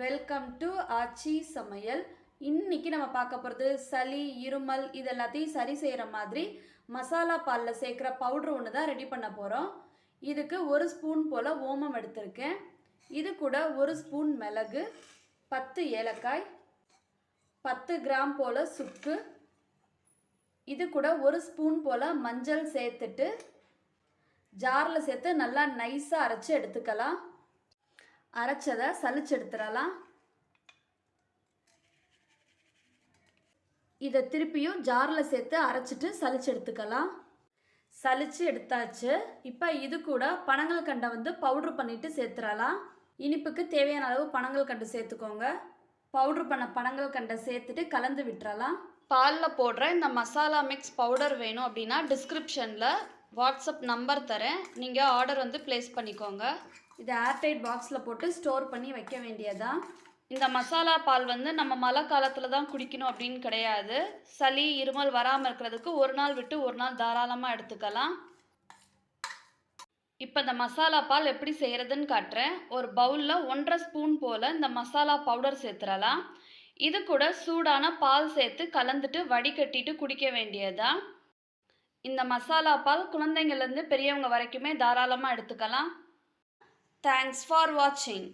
Welcome to ஆச்சி சமையல். இன்னைக்கு நம்ம பார்க்க போகிறது சளி இருமல் இது எல்லாத்தையும் சரி செய்கிற மாதிரி மசாலா பாலில் சேர்க்குற பவுட்ரு ஒன்று தான் ரெடி பண்ண போகிறோம் இதுக்கு ஒரு ஸ்பூன் போல் ஓமம் எடுத்திருக்கேன். இது கூட ஒரு ஸ்பூன் மிளகு பத்து ஏலக்காய் பத்து கிராம் போல் சுக்கு இது கூட ஒரு ஸ்பூன் போல் மஞ்சள் சேர்த்துட்டு ஜாரில் சேர்த்து நல்லா நைஸாக அரைச்சி எடுத்துக்கலாம். அரைச்சதை சலிச்சு எடுத்துடலாம். இதை திருப்பியும் ஜாரில் சேர்த்து அரைச்சிட்டு சலிச்சு எடுத்துக்கலாம். சலிச்சு எடுத்தாச்சு. இப்போ இது கூட பனங்கள் கண்டை வந்து பவுட்ரு பண்ணிட்டு சேர்த்துடலாம். இனிப்புக்கு தேவையான அளவு பனங்கள் கண்டு சேர்த்துக்கோங்க. பவுட்ரு பண்ண பனங்கள் கண்டை சேர்த்துட்டு கலந்து விட்டுறலாம். பாலில் போடுற இந்த மசாலா மிக்ஸ் பவுடர் வேணும் அப்படின்னா டிஸ்கிரிப்ஷனில் வாட்ஸ்அப் நம்பர் தரேன். நீங்கள் ஆர்டர் வந்து ப்ளேஸ் பண்ணிக்கோங்க. இதை ஏர்டைட் பாக்ஸில் போட்டு ஸ்டோர் பண்ணி வைக்க வேண்டியதான் இந்த மசாலா பால் வந்து நம்ம மழை காலத்தில் தான் குடிக்கணும் அப்படின்னு கிடையாது. சளி இருமல் வராமல் இருக்கிறதுக்கு ஒரு நாள் விட்டு ஒரு நாள் தாராளமாக எடுத்துக்கலாம். இப்போ இந்த மசாலா பால் எப்படி செய்கிறதுன்னு காட்டுறேன். ஒரு பவுலில் ஒன்றரை ஸ்பூன் போல் இந்த மசாலா பவுடர் சேர்த்துடலாம். இது கூட சூடான பால் சேர்த்து கலந்துட்டு வடிகட்டிட்டு குடிக்க வேண்டியதா இந்த மசாலா பால் குழந்தைங்கள்லேருந்து பெரியவங்க வரைக்குமே தாராளமாக எடுத்துக்கலாம். தேங்க்ஸ் ஃபார் வாட்சிங்